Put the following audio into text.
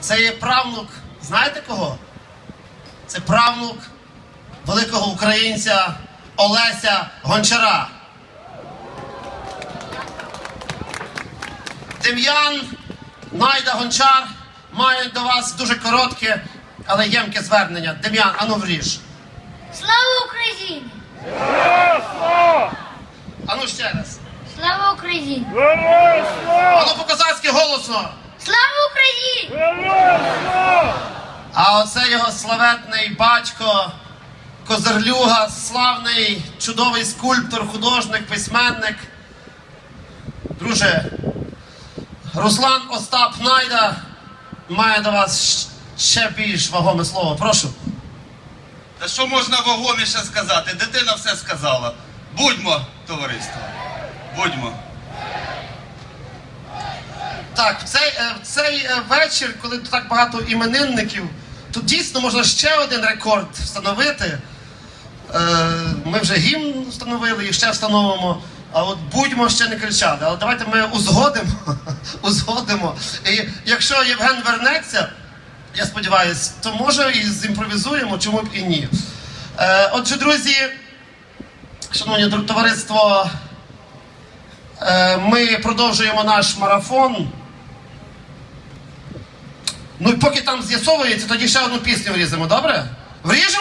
Це є правнук, знаєте кого? Це правнук великого українця Олеся Гончара. Дем'ян Найда Гончар має до вас дуже коротке, але ємке звернення. Дем'ян, ану вріж. Слава Україні! Ану ще раз. Слава Україні! Ану по-козацьки голосно. А оце його славетний батько, Козарлюга, славний, чудовий скульптор, художник, письменник. Друже, Руслан Остап Найда має до вас ще більш вагоме слово. Прошу. Та що можна вагоміше сказати? Дитина все сказала. Будьмо, товариство. Будьмо. Так, в цей, е, в цей е, вечір, коли так багато іменинників, тут дійсно можна ще один рекорд встановити. Е, Ми вже гімн встановили і ще встановимо. А от будьмо ще не кричали. Але давайте ми узгодимо. узгодимо. І якщо Євген вернеться, я сподіваюся, то може і зімпровізуємо, чому б і ні. Отже, друзі, шановні товариство, ми продовжуємо наш марафон. Ну і поки там з'ясовується, тоді ще одну пісню вріземо, добре? Вріжемо!